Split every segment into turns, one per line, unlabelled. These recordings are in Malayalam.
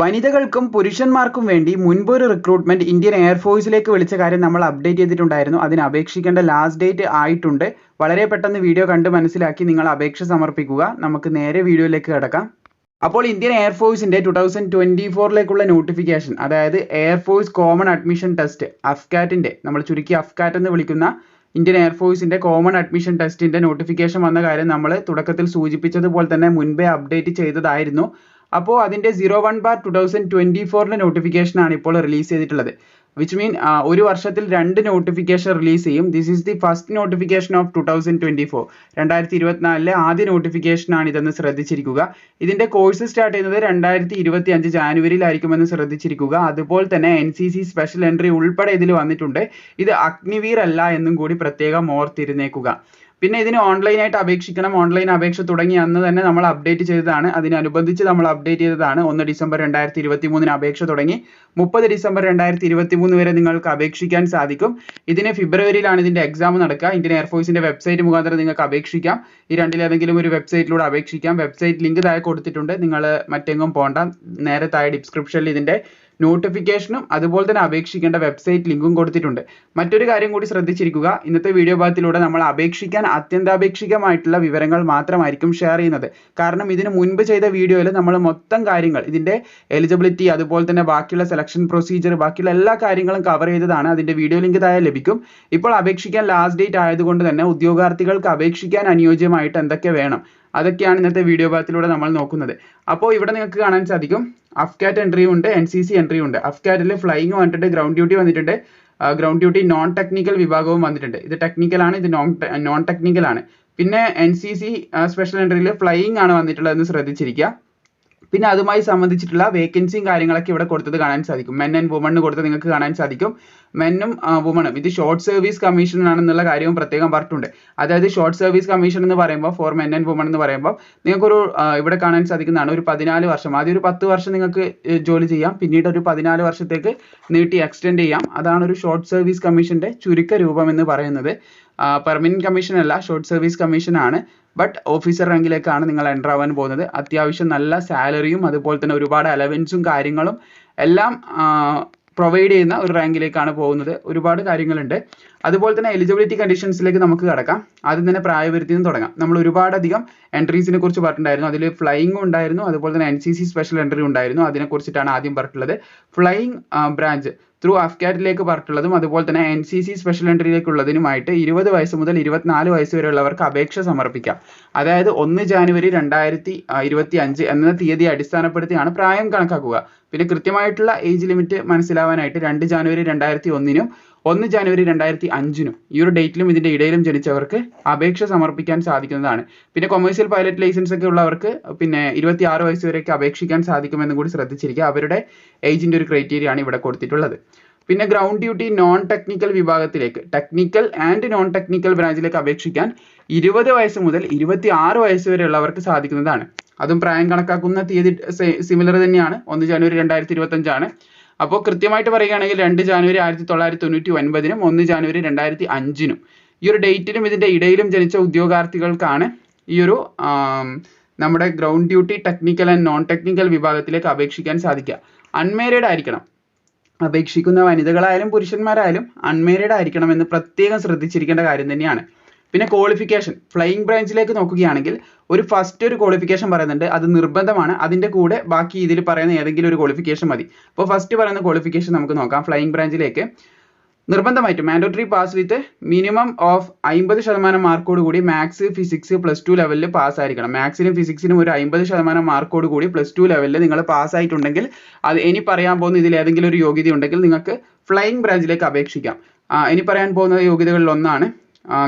വനിതകൾക്കും പുരുഷന്മാർക്കും വേണ്ടി മുൻപൊരു റിക്രൂട്ട്മെന്റ് ഇന്ത്യൻ എയർഫോഴ്സിലേക്ക് വിളിച്ച കാര്യം നമ്മൾ അപ്ഡേറ്റ് ചെയ്തിട്ടുണ്ടായിരുന്നു. അതിന് അപേക്ഷിക്കേണ്ട ലാസ്റ്റ് ഡേറ്റ് ആയിട്ടുണ്ട്. വളരെ പെട്ടെന്ന് വീഡിയോ കണ്ട് മനസ്സിലാക്കി നിങ്ങൾ അപേക്ഷ സമർപ്പിക്കുക. നമുക്ക് നേരെ വീഡിയോയിലേക്ക് കിടക്കാം. അപ്പോൾ ഇന്ത്യൻ എയർഫോഴ്സിന്റെ ടു തൗസൻഡ് ട്വന്റി ഫോറിലേക്കുള്ള നോട്ടിഫിക്കേഷൻ അതായത് air force common admission test അഫ്കാറ്റിന്റെ നമ്മൾ ചുരുക്കി അഫ്കാറ്റ് എന്ന് വിളിക്കുന്ന ഇന്ത്യൻ എയർഫോഴ്സിന്റെ കോമൺ അഡ്മിഷൻ ടെസ്റ്റിന്റെ നോട്ടിഫിക്കേഷൻ വന്ന കാര്യം നമ്മൾ തുടക്കത്തിൽ സൂചിപ്പിച്ചതുപോലെ തന്നെ മുൻപേ അപ്ഡേറ്റ് ചെയ്തതായിരുന്നു. അപ്പോൾ അതിന്റെ zero one bar two thousand twenty ഫോറിന്റെ നോട്ടിഫിക്കേഷനാണ് ഇപ്പോൾ റിലീസ് ചെയ്തിട്ടുള്ളത്. വിച്ച് മീൻ ഒരു വർഷത്തിൽ രണ്ട് നോട്ടിഫിക്കേഷൻ റിലീസ് ചെയ്യും. This is the first notification of two thousand twenty four രണ്ടായിരത്തി ഇരുപത്തിനാലിലെ ആദ്യ നോട്ടിഫിക്കേഷൻ ആണ് ഇതെന്ന് ശ്രദ്ധിച്ചിരിക്കുക. ഇതിന്റെ കോഴ്സ് സ്റ്റാർട്ട് ചെയ്യുന്നത് രണ്ടായിരത്തി ഇരുപത്തി അഞ്ച് ജാനുവരിയിലായിരിക്കുമെന്ന് ശ്രദ്ധിച്ചിരിക്കുക. അതുപോലെ തന്നെ N C C special entry ഉൾപ്പെടെ ഇതിൽ വന്നിട്ടുണ്ട്. ഇത് അഗ്നിവീർ അല്ല എന്നും കൂടി പ്രത്യേകം ഓർത്തിരുന്നേക്കുക. പിന്നെ ഇതിന് ഓൺലൈനായിട്ട് അപേക്ഷിക്കണം. ഓൺലൈൻ അപേക്ഷ തുടങ്ങി അന്ന് തന്നെ നമ്മൾ അപ്ഡേറ്റ് ചെയ്തതാണ്. അതിനനുബന്ധിച്ച് നമ്മൾ അപ്ഡേറ്റ് ചെയ്തതാണ്. ഒന്ന് ഡിസംബർ രണ്ടായിരത്തി ഇരുപത്തി മൂന്നിന് അപേക്ഷ തുടങ്ങി. മുപ്പത് ഡിസംബർ രണ്ടായിരത്തി ഇരുപത്തി മൂന്ന് വരെ നിങ്ങൾക്ക് അപേക്ഷിക്കാൻ സാധിക്കും. ഇതിന് ഫെബ്രുവരിയിലാണ് ഇതിന്റെ എക്സാം നടക്കുക. ഇന്ത്യൻ എയർഫോഴ്സിന്റെ വെബ്സൈറ്റ് മുഖാന്തരം നിങ്ങൾക്ക് അപേക്ഷിക്കാം. ഈ രണ്ടിലേതെങ്കിലും ഒരു വെബ്സൈറ്റിലൂടെ അപേക്ഷിക്കാം. വെബ്സൈറ്റ് ലിങ്ക് താഴെ കൊടുത്തിട്ടുണ്ട്. നിങ്ങൾ മറ്റെങ്ങും പോണ്ട. നേരെ താഴെ ഡിസ്ക്രിപ്ഷനിൽ ഇതിന്റെ നോട്ടിഫിക്കേഷനും അതുപോലെ തന്നെ അപേക്ഷിക്കേണ്ട വെബ്സൈറ്റ് ലിങ്കും കൊടുത്തിട്ടുണ്ട്. മറ്റൊരു കാര്യം കൂടി ശ്രദ്ധിച്ചിരിക്കുക ഇന്നത്തെ വീഡിയോ ഭാഗത്തിലൂടെ നമ്മൾ അപേക്ഷിക്കാൻ അത്യന്താപേക്ഷികമായിട്ടുള്ള വിവരങ്ങൾ മാത്രമായിരിക്കും ഷെയർ ചെയ്യുന്നത്. കാരണം ഇതിന് മുൻപ് ചെയ്ത വീഡിയോയിൽ നമ്മൾ മൊത്തം കാര്യങ്ങൾ ഇതിന്റെ എലിജിബിലിറ്റി അതുപോലെ തന്നെ ബാക്കിയുള്ള സെലക്ഷൻ പ്രൊസീജിയർ ബാക്കിയുള്ള എല്ലാ കാര്യങ്ങളും കവർ ചെയ്തതാണ്. അതിന്റെ വീഡിയോ ലിങ്ക് താഴെ ലഭിക്കും. ഇപ്പോൾ അപേക്ഷിക്കാൻ ലാസ്റ്റ് ഡേറ്റ് ആയതുകൊണ്ട് തന്നെ ഉദ്യോഗാർത്ഥികൾക്ക് അപേക്ഷിക്കാൻ അനുയോജ്യമായിട്ട് എന്തൊക്കെ വേണം? അതൊക്കെയാണ് ഇന്നത്തെ വീഡിയോ ഭാഗത്തിലൂടെ നമ്മൾ നോക്കുന്നത്. അപ്പോൾ ഇവിടെ നിങ്ങൾക്ക് കാണാൻ സാധിക്കും അഫ്കാറ്റ് എൻട്രിയും ഉണ്ട് എൻ സി സി എൻട്രിയും ഉണ്ട്. അഫ്കാറ്റിൽ ഫ്ലൈയിങ് വന്നിട്ടുണ്ട് ഗ്രൗണ്ട് ഡ്യൂട്ടി വന്നിട്ടുണ്ട് ഗ്രൗണ്ട് ഡ്യൂട്ടി നോൺ ടെക്നിക്കൽ വിഭാഗവും വന്നിട്ടുണ്ട്. ഇത് ടെക്നിക്കൽ ആണ് ഇത് നോൺ നോൺ ടെക്നിക്കൽ പിന്നെ എൻ സി സി സ്പെഷ്യൽ എൻട്രിയിൽ ഫ്ലൈയിങ് ആണ് വന്നിട്ടുള്ളതെന്ന് ശ്രദ്ധിച്ചിരിക്കുക. പിന്നെ അതുമായി സംബന്ധിച്ചിട്ടുള്ള വേക്കൻസിയും കാര്യങ്ങളൊക്കെ ഇവിടെ കൊടുത്തത് കാണാൻ സാധിക്കും. മെൻ ആൻഡ് വുമൺ കൊടുത്ത് നിങ്ങൾക്ക് കാണാൻ സാധിക്കും. മെന്നും വുമണും ഇത് ഷോർട്ട് സർവീസ് കമ്മീഷൻ ആണെന്നുള്ള കാര്യവും പ്രത്യേകം പറഞ്ഞിട്ടുണ്ട്. അതായത് ഷോർട്ട് സർവീസ് കമ്മീഷൻ എന്ന് പറയുമ്പോൾ ഫോർ മെൻ ആൻഡ് വുമൺ എന്ന് പറയുമ്പോൾ നിങ്ങൾക്കൊരു ഇവിടെ കാണാൻ സാധിക്കുന്നതാണ് ഒരു പതിനാല് വർഷം. ആദ്യം ഒരു പത്ത് വർഷം നിങ്ങൾക്ക് ജോലി ചെയ്യാം. പിന്നീട് ഒരു പതിനാല് വർഷത്തേക്ക് നീട്ടി എക്സ്റ്റെൻഡ് ചെയ്യാം. അതാണ് ഒരു ഷോർട്ട് സർവീസ് കമ്മീഷന്റെ ചുരുക്ക രൂപം എന്ന് പറയുന്നത്. പെർമനന്റ് കമ്മീഷൻ അല്ല ഷോർട്ട് സർവീസ് കമ്മീഷൻ ആണ്. ബട്ട് ഓഫീസർ റാങ്കിലേക്കാണ് നിങ്ങൾ എന്റർ ആവാൻ പോകുന്നത്. അത്യാവശ്യം നല്ല സാലറിയും അതുപോലെ തന്നെ ഒരുപാട് അലവൻസും കാര്യങ്ങളും എല്ലാം പ്രൊവൈഡ് ചെയ്യുന്ന ഒരു റാങ്കിലേക്കാണ് പോകുന്നത്. ഒരുപാട് കാര്യങ്ങളുണ്ട്. അതുപോലെ തന്നെ എലിജിബിലിറ്റി കണ്ടീഷൻസിലേക്ക് നമുക്ക് കടക്കാം. ആദ്യം തന്നെ പ്രായപരിധിയിൽ നിന്ന് തുടങ്ങാം. നമ്മൾ ഒരുപാടധികം എൻട്രീസിനെ കുറിച്ച് പറഞ്ഞിട്ടുണ്ടായിരുന്നു. അതിൽ ഫ്ലൈയിങ് ഉണ്ടായിരുന്നു. അതുപോലെ തന്നെ N C C special entry ഉണ്ടായിരുന്നു. അതിനെ കുറിച്ചിട്ടാണ് ആദ്യം പറഞ്ഞിട്ടുള്ളത്. ഫ്ലൈയിങ് ബ്രാഞ്ച് ത്രൂ അഫ്കാറ്റിലേക്ക് പറഞ്ഞിട്ടുള്ളതും അതുപോലെ തന്നെ എൻ സി സി സ്പെഷ്യൽ എൻട്രിയിലേക്കുള്ളതിനുമായിട്ട് ഇരുപത് വയസ്സ് മുതൽ ഇരുപത്തിനാല് വയസ്സ് വരെയുള്ളവർക്ക് അപേക്ഷ സമർപ്പിക്കാം. അതായത് ഒന്ന് ജാനുവരി രണ്ടായിരത്തി ഇരുപത്തി അഞ്ച് എന്ന തീയതി അടിസ്ഥാനപ്പെടുത്തിയാണ് പ്രായം കണക്കാക്കുക. പിന്നെ കൃത്യമായിട്ടുള്ള ഏജ് ലിമിറ്റ് മനസ്സിലാവാനായിട്ട് രണ്ട് ജാനുവരി രണ്ടായിരത്തി ഒന്നിനും ഒന്ന് ജാനുവരി രണ്ടായിരത്തി അഞ്ചിനും ഈ ഒരു ഡേറ്റിലും ഇതിന്റെ ഇടയിലും ജനിച്ചവർക്ക് അപേക്ഷ സമർപ്പിക്കാൻ സാധിക്കുന്നതാണ്. പിന്നെ കൊമേഴ്സ്യൽ പൈലറ്റ് ലൈസൻസ് ഒക്കെ ഉള്ളവർക്ക് പിന്നെ ഇരുപത്തി ആറ് വയസ്സ് വരെയൊക്കെ അപേക്ഷിക്കാൻ സാധിക്കുമെന്നും കൂടി ശ്രദ്ധിച്ചിരിക്കുക. അവരുടെ ഏജിന്റെ ഒരു ക്രൈറ്റീരിയ ആണ് ഇവിടെ കൊടുത്തിട്ടുള്ളത്. പിന്നെ ഗ്രൗണ്ട് ഡ്യൂട്ടി നോൺ ടെക്നിക്കൽ വിഭാഗത്തിലേക്ക് ടെക്നിക്കൽ ആൻഡ് നോൺ ടെക്നിക്കൽ ബ്രാഞ്ചിലേക്ക് അപേക്ഷിക്കാൻ ഇരുപത് വയസ്സ് മുതൽ ഇരുപത്തി ആറ് വയസ്സ് വരെയുള്ളവർക്ക് സാധിക്കുന്നതാണ്. അതും പ്രായം കണക്കാക്കുന്ന തീയതി സിമിലർ തന്നെയാണ്. ഒന്ന് ജനുവരി രണ്ടായിരത്തി ഇരുപത്തി അഞ്ചാണ് അപ്പോൾ കൃത്യമായിട്ട് പറയുകയാണെങ്കിൽ രണ്ട് ജാനുവരി ആയിരത്തി തൊള്ളായിരത്തി തൊണ്ണൂറ്റി ഒൻപതിനും ഒന്ന് ജാനുവരി രണ്ടായിരത്തി അഞ്ചിനും ഈ ഒരു ഡേറ്റിലും ഇതിന്റെ ഇടയിലും ജനിച്ച ഉദ്യോഗാർത്ഥികൾക്കാണ് ഈ ഒരു നമ്മുടെ ground duty technical and non technical വിഭാഗത്തിലേക്ക് അപേക്ഷിക്കാൻ സാധിക്കുക. അൺമാരീഡ് ആയിരിക്കണം. അപേക്ഷിക്കുന്ന വനിതകളായാലും പുരുഷന്മാരായാലും അൺമാരീഡ് ആയിരിക്കണം എന്ന് പ്രത്യേകം ശ്രദ്ധിച്ചിരിക്കേണ്ട കാര്യം തന്നെയാണ്. പിന്നെ ക്വാളിഫിക്കേഷൻ ഫ്ലൈയിങ് ബ്രാഞ്ചിലേക്ക് നോക്കുകയാണെങ്കിൽ ഒരു ഫസ്റ്റ് ഒരു ക്വാളിഫിക്കേഷൻ പറയുന്നുണ്ട് അത് നിർബന്ധമാണ് അതിന്റെ കൂടെ ബാക്കി ഇതിൽ പറയുന്ന ഏതെങ്കിലും ഒരു ക്വാളിഫിക്കേഷൻ മതി. അപ്പോൾ ഫസ്റ്റ് പറയുന്ന ക്വാളിഫിക്കേഷൻ നമുക്ക് നോക്കാം ഫ്ലൈയിങ് ബ്രാഞ്ചിലേക്ക് നിർബന്ധമായിട്ടും mandatory pass with minimum of അമ്പത് ശതമാനം മാർക്കോട് കൂടി മാത്സ് ഫിസിക്സ് പ്ലസ് ടു ലെവലിൽ പാസ് ആയിരിക്കണം. മാത്സിനും ഫിസിക്സിനും ഒരു അമ്പത് ശതമാനം മാർക്കോട് കൂടി പ്ലസ് ടു ലെവലിൽ നിങ്ങൾ പാസ് ആയിട്ടുണ്ടെങ്കിൽ അത് ഇനി പറയാൻ പോകുന്ന ഇതിൽ ഏതെങ്കിലും ഒരു യോഗ്യത ഉണ്ടെങ്കിൽ നിങ്ങൾക്ക് ഫ്ലൈയിങ് ബ്രാഞ്ചിലേക്ക് അപേക്ഷിക്കാം. ഇനി പറയാൻ പോകുന്ന യോഗ്യതകളിൽ ഒന്നാണ്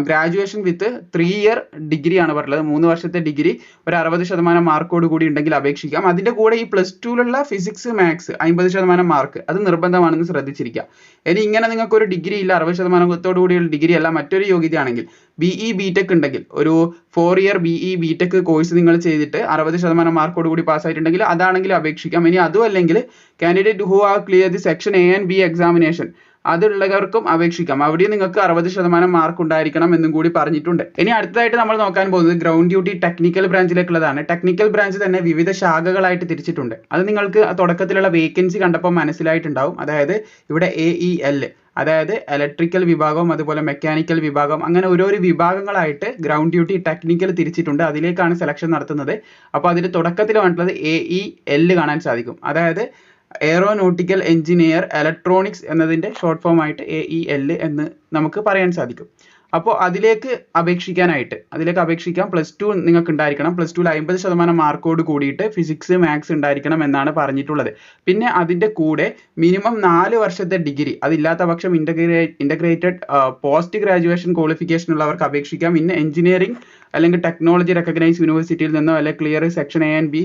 graduation with three year degree ആണ് പറഞ്ഞത് മൂന്ന് വർഷത്തെ ഡിഗ്രി ഒരു അറുപത് ശതമാനം മാർക്കോട് കൂടി ഉണ്ടെങ്കിൽ അപേക്ഷിക്കാം. അതിന്റെ കൂടെ ഈ പ്ലസ് ടുവിലുള്ള ഫിസിക്സ് മാത്സ് അമ്പത് ശതമാനം മാർക്ക് അത് നിർബന്ധമാണെന്ന് ശ്രദ്ധിച്ചിരിക്കുക. ഇനി ഇങ്ങനെ നിങ്ങൾക്ക് ഒരു ഡിഗ്രി ഇല്ല അറുപത് ശതമാനത്തോടു കൂടിയുള്ള ഡിഗ്രി അല്ല മറ്റൊരു യോഗ്യതയാണെങ്കിൽ ബി ഇ ബി ടെക് ഉണ്ടെങ്കിൽ ഒരു four year B E B tech course നിങ്ങൾ ചെയ്തിട്ട് അറുപത് ശതമാനം മാർക്കോട് കൂടി പാസ്സായിട്ടുണ്ടെങ്കിൽ അതാണെങ്കിൽ അപേക്ഷിക്കാം. ഇനി അതും അല്ലെങ്കിൽ candidate who are clear the section A and B examination അതുള്ളവർക്കും അപേക്ഷിക്കാം. അവിടെയും നിങ്ങൾക്ക് അറുപത് ശതമാനം മാർക്ക് ഉണ്ടായിരിക്കണം എന്നും കൂടി പറഞ്ഞിട്ടുണ്ട്. ഇനി അടുത്തതായിട്ട് നമ്മൾ നോക്കാൻ പോകുന്നത് ഗ്രൗണ്ട് ഡ്യൂട്ടി ടെക്നിക്കൽ ബ്രാഞ്ചിലേക്കുള്ളതാണ് ടെക്നിക്കൽ ബ്രാഞ്ച് തന്നെ വിവിധ ശാഖകളായിട്ട് തിരിച്ചിട്ടുണ്ട്. അത് നിങ്ങൾക്ക് തുടക്കത്തിലുള്ള വേക്കൻസി കണ്ടപ്പോൾ മനസ്സിലായിട്ടുണ്ടാവും. അതായത് ഇവിടെ എ ഇ എൽ അതായത് ഇലക്ട്രിക്കൽ വിഭാഗം അതുപോലെ മെക്കാനിക്കൽ വിഭാഗം അങ്ങനെ ഓരോരോ വിഭാഗങ്ങളായിട്ട് ഗ്രൗണ്ട് ഡ്യൂട്ടി ടെക്നിക്കൽ തിരിച്ചിട്ടുണ്ട്. അതിലേക്കാണ് സെലക്ഷൻ നടത്തുന്നത്. അപ്പോൾ അതിൽ തുടക്കത്തിൽ വേണ്ടത് എ ഇ എൽ കാണാൻ സാധിക്കും. അതായത് എയറോനോട്ടിക്കൽ എഞ്ചിനീയർ ഇലക്ട്രോണിക്സ് എന്നതിന്റെ ഷോർട്ട് ഫോം ആയിട്ട് എ ഇ എൽ എന്ന് നമുക്ക് പറയാൻ സാധിക്കും. അപ്പോൾ അതിലേക്ക് അപേക്ഷിക്കാനായിട്ട് അതിലേക്ക് അപേക്ഷിക്കാം. പ്ലസ് ടു നിങ്ങൾക്ക് ഉണ്ടായിരിക്കണം പ്ലസ് ടുവിൽ അമ്പത് ശതമാനം മാർക്കോട് കൂടിയിട്ട് ഫിസിക്സ് മാത്സ് ഉണ്ടായിരിക്കണം എന്നാണ് പറഞ്ഞിട്ടുള്ളത്. പിന്നെ അതിന്റെ കൂടെ മിനിമം നാല് വർഷത്തെ ഡിഗ്രി അതില്ലാത്ത പക്ഷം ഇന്റഗ്രേ ഇന്റഗ്രേറ്റഡ് പോസ്റ്റ് ഗ്രാജുവേഷൻ ക്വാളിഫിക്കേഷൻ ഉള്ളവർക്ക് അപേക്ഷിക്കാം. പിന്നെ എഞ്ചിനീയറിംഗ് അല്ലെങ്കിൽ ടെക്നോളജി റെക്കഗ്നൈസ് യൂണിവേഴ്സിറ്റിയിൽ നിന്നോ അല്ലെങ്കിൽ clear section A and B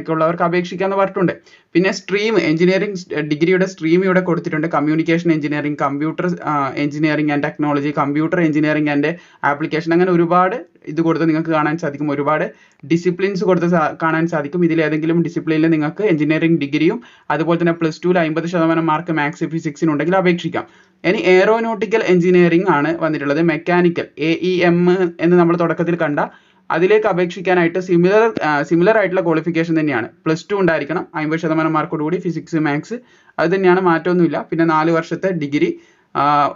ഒക്കെ ഉള്ളവർക്ക് അപേക്ഷിക്കാമെന്ന് പറഞ്ഞിട്ടുണ്ട്. പിന്നെ സ്ട്രീം എഞ്ചിനീയറിംഗ് ഡിഗ്രിയുടെ സ്ട്രീം ഇവിടെ കൊടുത്തിട്ടുണ്ട്. Communication engineering computer engineering and technology computer engineering and application അങ്ങനെ ഒരുപാട് ഇത് കൊടുത്ത് നിങ്ങൾക്ക് കാണാൻ സാധിക്കും. ഒരുപാട് ഡിസിപ്ലിൻസ് കൊടുത്ത് കാണാൻ സാധിക്കും. ഇതിൽ ഏതെങ്കിലും ഡിസിപ്ലിനിൽ നിങ്ങൾക്ക് എഞ്ചിനീയറിംഗ് ഡിഗ്രിയും അതുപോലെ തന്നെ പ്ലസ് ടുവിൽ അമ്പത് ശതമാനം മാർക്ക് മാത്സ് ഫിസിക്സിനുണ്ടെങ്കിൽ അപേക്ഷിക്കാം. ഇനി എയറോനോട്ടിക്കൽ എഞ്ചിനീയറിംഗ് ആണ് വന്നിട്ടുള്ളത്. മെക്കാനിക്കൽ എ ഇ എം എന്ന് നമ്മൾ തുടക്കത്തിൽ കണ്ട. അതിലേക്ക് അപേക്ഷിക്കാനായിട്ട് സിമിലർ സിമിലർ ആയിട്ടുള്ള ക്വാളിഫിക്കേഷൻ തന്നെയാണ്. പ്ലസ് ടു ഉണ്ടായിരിക്കണം. അമ്പത് ശതമാനം മാർക്കോടുകൂടി ഫിസിക്സ് മാത്സ് അത് തന്നെയാണ്. മാറ്റമൊന്നുമില്ല. പിന്നെ നാല് വർഷത്തെ ഡിഗ്രി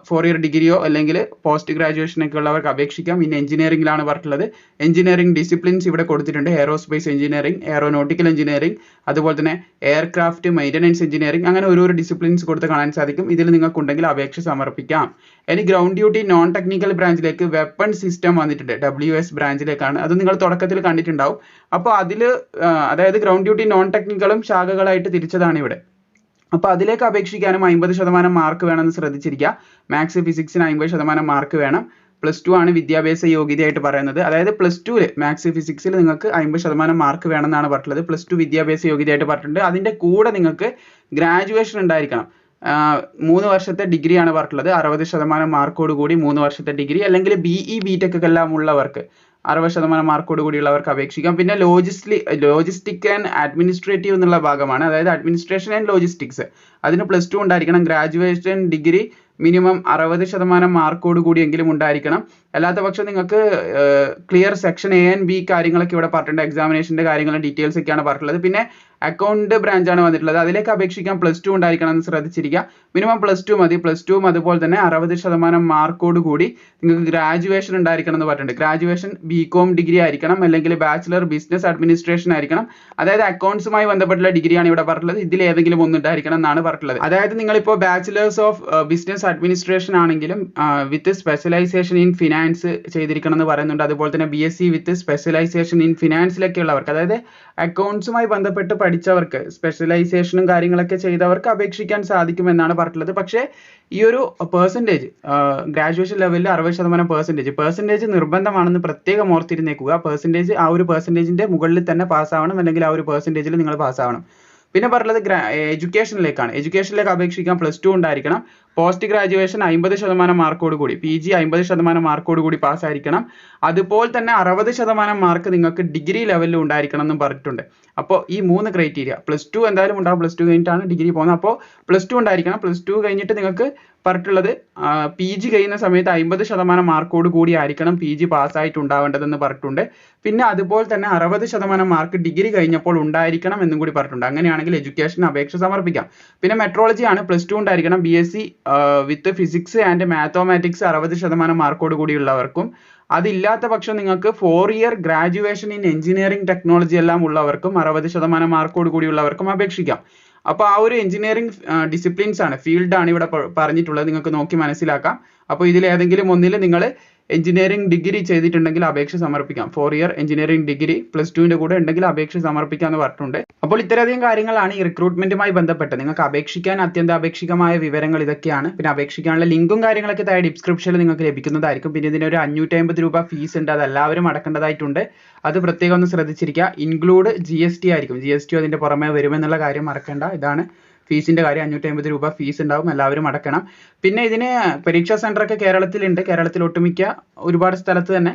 ഫോർ ഇയർ ഡിഗ്രിയോ അല്ലെങ്കിൽ പോസ്റ്റ് ഗ്രാജുവേഷൻ ഒക്കെ ഉള്ളവർക്ക് അപേക്ഷിക്കാം. പിന്നെ എഞ്ചിനീയറിംഗിലാണ് ഉള്ളത് എഞ്ചിനീയറിംഗ് ഡിസിപ്ലിൻസ് ഇവിടെ കൊടുത്തിട്ടുണ്ട്. എയറോസ്പേസ് എഞ്ചിനീയറിംഗ് എയറോനോട്ടിക്കൽ എഞ്ചിനീയറിംഗ് അതുപോലെ തന്നെ എയർക്രാഫ്റ്റ് മെയിന്റനൻസ് എഞ്ചിനീയറിംഗ് അങ്ങനെ ഓരോരോ ഡിസിപ്ലിൻസ് കൊടുത്ത് കാണാൻ സാധിക്കും. ഇതിൽ നിങ്ങൾക്കുണ്ടെങ്കിൽ അപേക്ഷ സമർപ്പിക്കാം. ഇനി ഗ്രൗണ്ട് ഡ്യൂട്ടി നോൺ ടെക്നിക്കൽ ബ്രാഞ്ചിലേക്ക് വെപ്പൺ സിസ്റ്റം വന്നിട്ടുണ്ട്. ഡബ്ല്യു എസ് ബ്രാഞ്ചിലേക്കാണ് അത് നിങ്ങൾ തുടക്കത്തിൽ കണ്ടിട്ടുണ്ടാവും. അപ്പോൾ അതിൽ അതായത് ഗ്രൗണ്ട് ഡ്യൂട്ടി നോൺ ടെക്നിക്കലും ശാഖകളായിട്ട് തിരിച്ചതാണ് ഇവിടെ. അപ്പോൾ അതിലേക്ക് അപേക്ഷിക്കാനും അമ്പത് ശതമാനം മാർക്ക് വേണമെന്ന് ശ്രദ്ധിച്ചിരിക്കുക. മാത്സ് ഫിസിക്സിന് അമ്പത് ശതമാനം മാർക്ക് വേണം. പ്ലസ് ടു ആണ് വിദ്യാഭ്യാസ യോഗ്യതയായിട്ട് പറയുന്നത്. അതായത് പ്ലസ് ടുവിൽ മാത്സ് ഫിസിക്സിൽ നിങ്ങൾക്ക് അമ്പത് ശതമാനം മാർക്ക് വേണമെന്നാണ് പറഞ്ഞിട്ടുള്ളത്. പ്ലസ് ടു വിദ്യാഭ്യാസ യോഗ്യതയായിട്ട് പറഞ്ഞിട്ടുണ്ട്. അതിന്റെ കൂടെ നിങ്ങൾക്ക് ഗ്രാജുവേഷൻ ഉണ്ടായിരിക്കണം. മൂന്ന് വർഷത്തെ ഡിഗ്രിയാണ് പറഞ്ഞിട്ടുള്ളത്. അറുപത് ശതമാനം മാർക്കോട് കൂടി മൂന്ന് വർഷത്തെ ഡിഗ്രി അല്ലെങ്കിൽ ബി ഇ ബി ടെക് എല്ലാം ഉള്ളവർക്ക്. അറുപത് ശതമാനം മാർക്കോട് കൂടിയുള്ളവർക്ക് അപേക്ഷിക്കാം. പിന്നെ ലോജിസ്ലി ലോജിസ്റ്റിക് ആൻഡ് അഡ്മിനിസ്ട്രേറ്റീവ് എന്നുള്ള ഭാഗമാണ്. അതായത് അഡ്മിനിസ്ട്രേഷൻ ആൻഡ് ലോജിസ്റ്റിക്സ് അതിന് പ്ലസ് ടു ഉണ്ടായിരിക്കണം. ഗ്രാജുവേഷൻ ഡിഗ്രി മിനിമം അറുപത് ശതമാനം മാർക്കോട് കൂടിയെങ്കിലും ഉണ്ടായിരിക്കണം. അല്ലാത്ത പക്ഷം നിങ്ങൾക്ക് clear section A and B കാര്യങ്ങളൊക്കെ ഇവിടെ പറഞ്ഞിട്ടുണ്ട്. എക്സാമിനേഷന്റെ കാര്യങ്ങളും ഡീറ്റെയിൽസ് ഒക്കെയാണ് പറഞ്ഞിട്ടുള്ളത്. പിന്നെ അക്കൗണ്ട് ബ്രാഞ്ചാണ് വന്നിട്ടുള്ളത്. അതിലേക്ക് അപേക്ഷിക്കാൻ പ്ലസ് ടു ഉണ്ടായിരിക്കണം എന്ന് ശ്രദ്ധിച്ചിരിക്കുക. മിനിമം പ്ലസ് ടു മതി. പ്ലസ് ടുവും അതുപോലെ തന്നെ അറുപത് ശതമാനം മാർക്കോട് കൂടി നിങ്ങൾക്ക് ഗ്രാജുവേഷൻ ഉണ്ടായിരിക്കണം എന്ന് പറഞ്ഞിട്ടുണ്ട്. ഗ്രാജുവേഷൻ ബി കോം ഡിഗ്രി ആയിരിക്കണം. അല്ലെങ്കിൽ ബാച്ചിലർ ബിസിനസ് അഡ്മിനിസ്ട്രേഷൻ ആയിരിക്കണം. അതായത് അക്കൗണ്ട്സുമായി ബന്ധപ്പെട്ടുള്ള ഡിഗ്രിയാണ് ഇവിടെ പറഞ്ഞിട്ടുള്ളത്. ഇതിൽ ഏതെങ്കിലും ഒന്ന് ഉണ്ടായിരിക്കണം എന്നാണ് പറഞ്ഞിട്ടുള്ളത്. അതായത് നിങ്ങളിപ്പോൾ ബാച്ചിലേഴ്സ് ഓഫ് ബിസിനസ് അഡ്മിനിസ്ട്രേഷൻ ആണെങ്കിലും വിത്ത് സ്പെഷ്യലൈസേഷൻ ഇൻ ഫിനാൻസ് ചെയ്തിരിക്കണം എന്ന് പറയുന്നുണ്ട്. അതുപോലെ തന്നെ B S C with specialisation in ഫിനാൻസിലൊക്കെ ഉള്ളവർക്ക് അതായത് അക്കൗണ്ട്സുമായി ബന്ധപ്പെട്ട് പഠിച്ചവർക്ക് സ്പെഷ്യലൈസേഷനും കാര്യങ്ങളൊക്കെ ചെയ്തവർക്ക് അപേക്ഷിക്കാൻ സാധിക്കുമെന്നാണ് പറഞ്ഞിട്ടുള്ളത്. പക്ഷേ ഈ ഒരു പെർസെന്റേജ് ഗ്രാജുവേഷൻ ലെവലിൽ അറുപത് ശതമാനം പെർസെന്റേജ് പെർസെന്റേജ് നിർബന്ധമാണെന്ന് പ്രത്യേകം ഓർത്തിരുന്നേക്കുക. പെർസെന്റേജ് ആ ഒരു പെർസെന്റേജിന്റെ മുകളിൽ തന്നെ പാസ്സാവണം അല്ലെങ്കിൽ ആ ഒരു പെർസെന്റേജിൽ നിങ്ങൾ പാസ്സാവണം. പിന്നെ പറഞ്ഞത് എഡ്യൂക്കേഷനിലേക്കാണ് എഡ്യൂക്കേഷനിലേക്ക് അപേക്ഷിക്കാൻ പ്ലസ് ടു ഉണ്ടായിരിക്കണം. പോസ്റ്റ് ഗ്രാജുവേഷൻ അമ്പത് ശതമാനം മാർക്കോട് കൂടി. പി ജി അമ്പത് ശതമാനം മാർക്കോട് കൂടി പാസ്സായിരിക്കണം. അതുപോലെ തന്നെ അറുപത് ശതമാനം മാർക്ക് നിങ്ങൾക്ക് ഡിഗ്രി ലെവലിൽ ഉണ്ടായിരിക്കണം എന്നും പറഞ്ഞിട്ടുണ്ട്. അപ്പോൾ ഈ മൂന്ന് ക്രൈറ്റീരിയ പ്ലസ് ടു എന്തായാലും ഉണ്ടാവും. പ്ലസ് ടു കഴിഞ്ഞിട്ടാണ് ഡിഗ്രി പോകുന്നത്. അപ്പോൾ പ്ലസ് ടു ഉണ്ടായിരിക്കണം. പ്ലസ് ടു കഴിഞ്ഞിട്ട് നിങ്ങൾക്ക് പറഞ്ഞിട്ടുള്ളത് പി ജി കഴിയുന്ന സമയത്ത് അമ്പത് ശതമാനം മാർക്കോട് കൂടി ആയിരിക്കണം പി ജി പാസ്സായിട്ട് ഉണ്ടാവേണ്ടതെന്ന് പറഞ്ഞിട്ടുണ്ട്. പിന്നെ അതുപോലെ തന്നെ അറുപത് ശതമാനം മാർക്ക് ഡിഗ്രി കഴിഞ്ഞപ്പോൾ ഉണ്ടായിരിക്കണം എന്നും കൂടി പറഞ്ഞിട്ടുണ്ട്. അങ്ങനെയാണെങ്കിൽ എഡ്യൂക്കേഷൻ അപേക്ഷ സമർപ്പിക്കാം. പിന്നെ മെട്രോളജി ആണ്. പ്ലസ് ടു ഉണ്ടായിരിക്കണം. B S C with physics and mathematics അറുപത് ശതമാനം മാർക്കോട് കൂടിയുള്ളവർക്കും അതില്ലാത്ത പക്ഷം നിങ്ങൾക്ക് four year graduation in engineering technology എല്ലാം ഉള്ളവർക്കും അറുപത് ശതമാനം മാർക്കോട് കൂടിയുള്ളവർക്കും അപേക്ഷിക്കാം. അപ്പോൾ ആ ഒരു എഞ്ചിനീയറിംഗ് ഡിസിപ്ലിൻസ് ആണ്. ഫീൽഡ് ആണ് ഇവിടെ പറഞ്ഞിട്ടുള്ളത്. നിങ്ങൾക്ക് നോക്കി മനസ്സിലാക്കാം. അപ്പോൾ ഇതിൽ ഏതെങ്കിലും ഒന്നിൽ നിങ്ങൾ എഞ്ചിനീയറിംഗ് ഡിഗ്രി ചെയ്തിട്ടുണ്ടെങ്കിൽ അപേക്ഷ സമർപ്പിക്കാം. Four year engineering degree plus ടുവിന്റെ കൂടെ ഉണ്ടെങ്കിൽ അപേക്ഷ സമർപ്പിക്കാം എന്ന് പറഞ്ഞിട്ടുണ്ട്. അപ്പോൾ ഇത്രയധികം കാര്യങ്ങളാണ് ഈ റിക്രൂട്ട്മെന്റുമായി ബന്ധപ്പെട്ട് നിങ്ങൾക്ക് അപേക്ഷിക്കാൻ അത്യന്താപേക്ഷികമായ വിവരങ്ങൾ ഇതൊക്കെയാണ്. പിന്നെ അപേക്ഷിക്കാനുള്ള ലിങ്കും കാര്യങ്ങളൊക്കെ താഴെ ഡിസ്ക്രിപ്ഷനിൽ നിങ്ങൾക്ക് ലഭിക്കുന്നതായിരിക്കും. പിന്നെ ഇതിനൊരു അഞ്ഞൂറ്റി അമ്പത് രൂപ ഫീസ് ഉണ്ട്. അത് എല്ലാവരും അടക്കേണ്ടതായിട്ടുണ്ട്. അത് പ്രത്യേകം ഒന്ന് ശ്രദ്ധിച്ചിരിക്കുക. ഇൻക്ലൂഡ് ജി ആയിരിക്കും. ജി ടി അതിന്റെ പുറമെ വരുമെന്നുള്ള കാര്യം മറക്കേണ്ട. ഇതാണ് ഫീസിന്റെ കാര്യം അഞ്ഞൂറ്റി അമ്പത് രൂപ ഫീസ് ഉണ്ടാവും എല്ലാവരും അടക്കണം. പിന്നെ ഇതിന് പരീക്ഷാ സെന്ററൊക്കെ കേരളത്തിലുണ്ട്. കേരളത്തിൽ ഒട്ടുമിക്ക ഒരുപാട് സ്ഥലത്ത് തന്നെ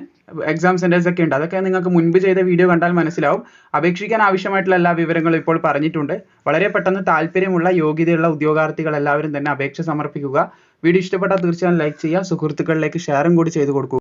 എക്സാം സെന്റേഴ്സ് ഒക്കെ ഉണ്ട്. അതൊക്കെ നിങ്ങൾക്ക് മുൻപ് ചെയ്ത വീഡിയോ കണ്ടാൽ മനസ്സിലാവും. അപേക്ഷിക്കാൻ ആവശ്യമായിട്ടുള്ള എല്ലാ വിവരങ്ങളും ഇപ്പോൾ പറഞ്ഞിട്ടുണ്ട്. വളരെ പെട്ടെന്ന് താല്പര്യമുള്ള യോഗ്യതയുള്ള ഉദ്യോഗാർത്ഥികൾ എല്ലാവരും തന്നെ അപേക്ഷ സമർപ്പിക്കുക. വീഡിയോ ഇഷ്ടപ്പെട്ടാൽ തീർച്ചയായും ലൈക്ക് ചെയ്യുക. സുഹൃത്തുക്കളിലേക്ക് ഷെയറും കൂടി ചെയ്തു കൊടുക്കുക